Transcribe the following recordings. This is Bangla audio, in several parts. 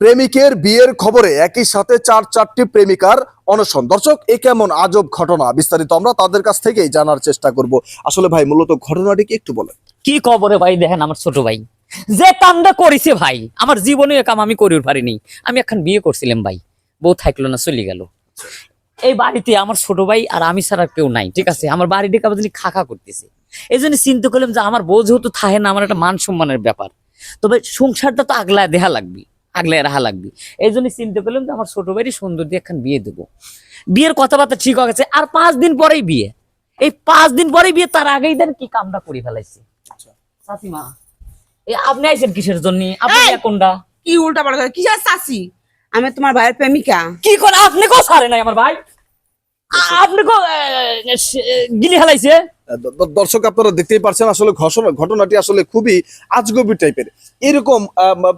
প্রেমিকের বিয়ের খবরে একই সাথে চার চারটি প্রেমিকার অনশন। দর্শক, এ কেমন আজব ঘটনা? বিস্তারিত আমরা তাদের কাছ থেকেই জানার চেষ্টা করব। আসলে ভাই, মূলত ঘটনাটি কি একটু বলেন। কি খবরে ভাই? দেখেন আমার ছোট ভাই। যে কামটা করেছে ভাই, আমার জীবনে এ কাম আমি করির পারিনি আমি এখন বিয়ে করছিলাম ভাই। বউ থাকল না, চলে গেল। এই বাড়িতে আমার ছোট ভাই আর আমি ছাড়া কেউ নাই, ঠিক আছে? আমার বাড়িতে কাবার জানি খাখা করতেছে। এই জন্য চিন্তা করলাম যে আমার বউ যেহেতু থাকে না, আমার একটা মান সম্মানের ব্যাপার। তবে সংসারটা তো আগলায় দেহা লাগবে। আগলায় রাহা লাগবে। এই জন্য চিন্তা করলাম যে আমার ছোট ভাইয়ের সুন্দর দিয়ে এখন বিয়ে দেবো। বিয়ের কথাবার্তা ঠিক হয়ে গেছে আর পাঁচ দিন পরেই বিয়ে। এই পাঁচ দিন পরেই বিয়ে তার আগেই দেন কি কামটা করে ফেলাইছে। চাচিমা এই আপনি আইছেন কিসের জন্য? আপনি! কোনটা? কি উল্টা পাল্টা? কিসের চাষি আমি তোমার ভাইয়ের প্রেমিকা। কি করে আপনি কো সারে নাই আমার ভাই? আপনি কো এ, গিলি হালাইছে দর্শক আপনারা দেখতেই পারছেন আসলে ঘটনা ঘটনাটি আসলে খুবই আজগবি টাইপের এরকম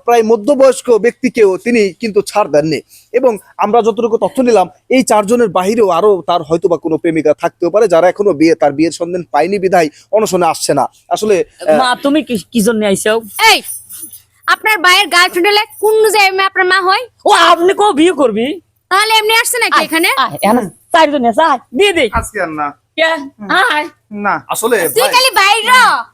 প্রায় মধ্যবয়স্ক ব্যক্তিকেও তিনি কিন্তু ছাড় দেননি। এবং আমরা যতটুকু তথ্য নিলাম এই চারজনের বাহিরেও আরও তার হয়তো বা কোনো প্রেমিকা থাকতেও পারে যারা এখনও বিয়ে তার বিয়ের সন্ধান পায়নি বিধায় অনশনে আসছে না। আসলে মা তুমি কি কি জন্য আইছো এই আপনার ভাইয়ের গার্লফ্রেন্ড হলে কোন জায়গায় আপনার মা হয়? ও আপনি কো বিয়ে করবি? তাহলে এমনি আসছে নাকি এখানে? আয়, এখানে চারজন আছে আয়, দিয়ে দে। আজকে আর না। না। আসলে তুই খালি বাইরে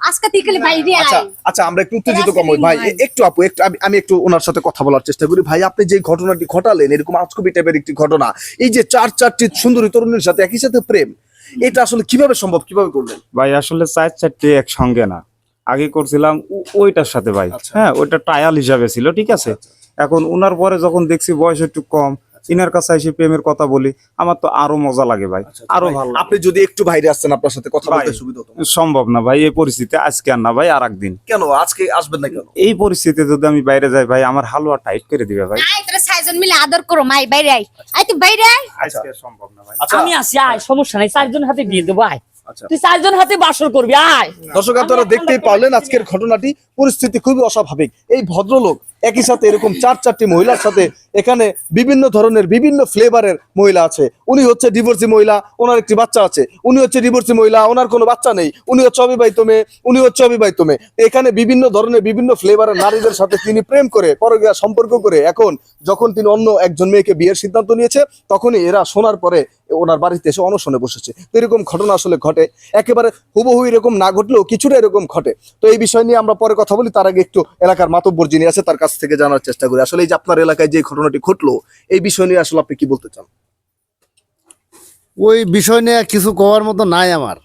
আজকে তুই খালি বাইরে আচ্ছা আচ্ছা আমরা একটু উত্তেজিত কম ভাই ভাই। একটু আপু একটু আমি- একটু ওনার সাথে কথা বলার চেষ্টা করি। ভাই আপনি যে ঘটনাটি ঘটালেন এরকম আজকবি টাইপের একটি ঘটনা এই যে চার চারটি সুন্দরী তরুণীর সাথে একই সাথে প্রেম এটা আসলে কীভাবে সম্ভব? কীভাবে করলেন? ভাই আসলে চার চারটে একসঙ্গে না। আগে করছিলাম ওইটার সাথে ভাই। আচ্ছা। হ্যাঁ ওইটা ট্রায়াল হিসাবে ছিল ঠিক আছে? এখন উনার পরে যখন দেখছি বয়স একটু কম ইনার কাছে এসে প্রেমের কথা বলি আমার তো আরও মজা লাগে ভাই আরও ভালো আপনি যদি একটু বাইরে আসতেন আপনার সাথে কথা বলতে সুবিধা হতো। সম্ভব না ভাই এই পরিস্থিতি আজকে আর না ভাই আর একদিন। কেন? আজকে আসবেন না কেন? এই পরিস্থিতিতে যদি আমি বাইরে যাই ভাই আমার হালুয়া টাইট করে দিবে ভাই। আয় তোরা ছয়জন মিলে আদর করো মাই বাইরে আয়। আয় তুই বাইরে আয়। আজকে সম্ভব না ভাই। আচ্ছা। আমি আসি আয় সমস্যা নাই চারজন হাতে বিয়ে দেবো আয়। আচ্ছা। তুই চারজন হাতে বাসর করবি আয়। দর্শক আপনারা দেখতেই পারলেন আজকের ঘটনাটি পরিস্থিতি খুবই অস্বাভাবিক। এই ভদ্রলোক একই সাথে এরকম চার চারটি মহিলার সাথে এখানে বিভিন্ন ধরনের, বিভিন্ন ফ্লেভারের মহিলা আছে। উনি হচ্ছে ডিভোর্সি মহিলা, ওনার একটি বাচ্চা আছে। উনি হচ্ছে ডিভোর্সি মহিলা, ওনার কোনো বাচ্চা নেই। উনি হচ্ছে অবিবাহিত মেয়ে, উনি হচ্ছে অবিবাহিত মেয়ে। এখানে বিভিন্ন ধরনের, বিভিন্ন ফ্লেভারের নারীদের সাথে তিনি প্রেম করে পরগিয়া সম্পর্ক করে, এখন যখন তিনি অন্য একজন মেয়েকে বিয়ের সিদ্ধান্ত নিয়েছে, তখনই এরা শোনার পরে ওনার বাড়িতে এসে অনশনে বসেছে। তো এরকম ঘটনা আসলে ঘটে। একেবারে হুবহু এরকম না ঘটলেও কিছুটা এরকম ঘটে। তো এই বিষয় নিয়ে আমরা পরে কথা বলি। তার আগে একটু এলাকার মাতব্বর যিনি আছে, তার কাছ থেকে জানার চেষ্টা করি। আসলে এই যে আপনার এলাকায় যে ঘটনাটি ঘটলো এই বিষয় নিয়ে আসলে আপনি কি বলতে চান? ওই বিষয় নিয়ে কিছু কওয়ার মতো নাই আমার।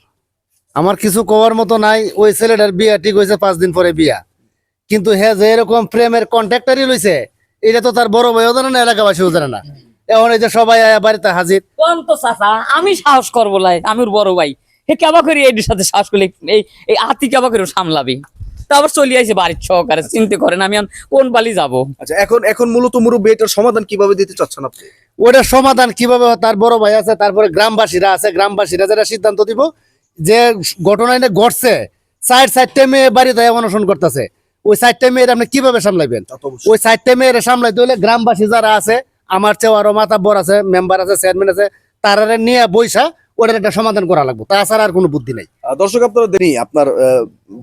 আমার কিছু কওয়ার মতো নাই ওই ছেলেটার বিয়া ঠিক হয়েছে পাঁচ দিন পরে বিয়া। কিন্তু হ্যাঁ যে এরকম প্রেমের কন্ট্রাক্টারই লইছে এটা তো তার বড় ভাইও জানে না এলাকাবাসীও জানে না। এখন এই যে সবাই আয়া বাড়িতে হাজির। কোন তো চাচা আমি সাহস করব লাই আমি বড় ভাই। হে কেবা করি এটির সাথে সাহস করলে এই এই আতি কেবা করে সামলাবি। তারপর চলে আসে বাড়ির সহকারে চিনতে করেন আমি কোন বালি যাব? আচ্ছা এখন এখন মূলত মুরব্বী এটার সমাধান কীভাবে দিতে চাচ্ছেন আপনি? ওটার সমাধান কীভাবে তার বড় ভাই আছে তারপরে গ্রামবাসীরা আছে গ্রামবাসীরা যারা সিদ্ধান্ত দিব যে ঘটনা এটা ঘটছে সাইড সাইডটা মেয়ে বাড়িতে অনশন করতেছে। ওই সাইডটা মেয়ের আপনি কীভাবে সামলাইবেন। ওই সাইডটা মেয়ের সামলাইতে হলে গ্রামবাসী যারা আছে আমার চেয়েও আরও মাতাব্বর আছে মেম্বার আছে চেয়ারম্যান আছে তারা নিয়ে বৈশা ওটার একটা সমাধান করা লাগবে। তাছাড়া আর কোনো বুদ্ধি নাই। দর্শক আপনারা দেখি আপনার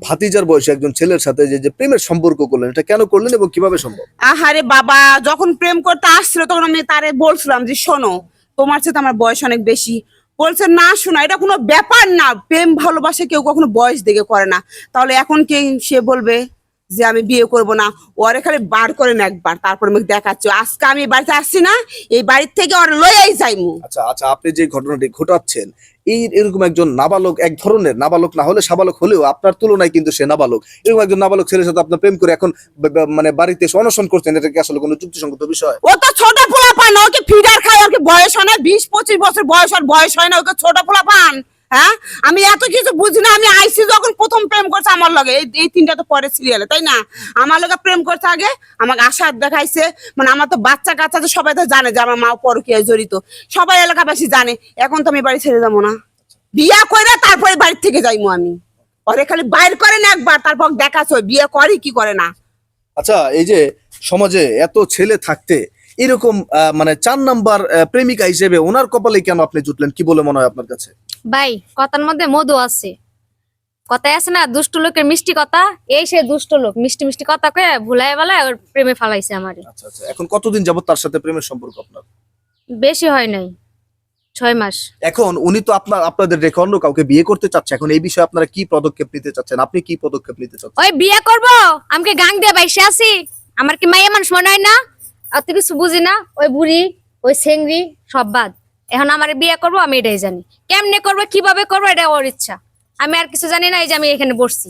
ভাতিজার বয়সে একজন ছেলের সাথে যে যে প্রেমের সম্পর্ক করলেন এটা কেন করলেন এবং কীভাবে সম্ভব? আহারে বাবা যখন প্রেম করতে আসছিল তখন আমি তারে বলছিলাম যে শোনো তোমার সাথে আমার বয়স অনেক বেশি। বলছে না শোনা এটা কোনো ব্যাপার না। প্রেম ভালোবাসে কেউ কখনো বয়স দেখে করে না। তাহলে এখন কে সে বলবে যে আমি বিয়ে করব না। ওরে খালি বার করেন একবার তারপর আমাকে দেখাচ্ছে। আজকে আমি বাড়িতে আসছি না এই বাড়ির থেকে ওর লইয়াই যাইমু। আচ্ছা আচ্ছা আপনি যে ঘটনাটি ঘটাচ্ছেন এই এরকম একজন নাবালক, এক ধরনের নাবালক না হলে সাবালক হলেও আপনার তুলনায় কিন্তু সে নাবালক। এরকম একজন নাবালক ছেলের সাথে আপনার প্রেম করে এখন মানে বাড়িতে অনশন করছেন, এটা কি আসলে কোনো যুক্তিসঙ্গত বিষয়? ও তো ছোট পোলা পান ওকে ফিডার খায়, ওকে বয়স হয় না, বিশ পঁচিশ বছর বয়স আর বয়স হয় না, ওকে ছোট পোলা পান হ্যাঁ? আমি এত কিছু বুঝি না, আমি আইসি যখন প্রথম প্রেম করছে আমার লগে। এই তিনটা তো পরে সিরিয়ালে তাই না? আমার লগে প্রেম করছে আগে, আমাকে আশা দেখাইছে। মানে আমার তো বাচ্চা কাচ্চা তো সবাই তো জানে যে আমার মা পরকীয়ায় জড়িত। সবাই এলাকাবাসী জানে। এখন তো আমি বাড়ি ছেড়ে যাব না। বিয়া করে তারপরে বাড়ি থেকে যাইমু আমি। ওরে খালি বাইর করেন একবার, তারপর দেখাচ্ছে ওই বিয়ে করে কি করে না? আচ্ছা এই যে সমাজে এত ছেলে থাকতে এরকম মানে চার নাম্বার প্রেমিকা হিসেবে ওনার কপালে কেন আপনি জুটলেন? কি বলে মনে হয় আপনার কাছে? ভাই কথার মধ্যে মধু আছে। কথায় আছে না দুষ্ট লোকের মিষ্টি কথা? এই সে দুষ্ট লোক মিষ্টি মিষ্টি কথা কয়ে ভুলাই বেলায় ওর প্রেমে ফালাইছে আমারে। আচ্ছা আচ্ছা এখন কতদিন যাবত তার সাথে প্রেমের সম্পর্ক আপনার? বেশি হয় নাই ছয় মাস। এখন উনি তো আপনার আপনাদের রেখে অন্য কাউকে বিয়ে করতে চাচ্ছে এখন এই বিষয়ে আপনারা কি পদক্ষেপ নিতে চাচ্ছেন? আপনি কি পদক্ষেপ নিতে চাচ্ছেন? ওই বিয়ে করব আমাকে গাং দিয়ে বাইসে আছি। আমার কি মাইয়া মানুষ মনে হয় না? অত কিছু বুঝি না ওই বুড়ি ওই সেংরি সব বাদ। এখন আমার বিয়ে করব, আমি এটাই জানি। কেমনে করব, কীভাবে করব, এটা ওর ইচ্ছা। আমি আর কিছু জানি না, এই যে আমি এখানে বসছি।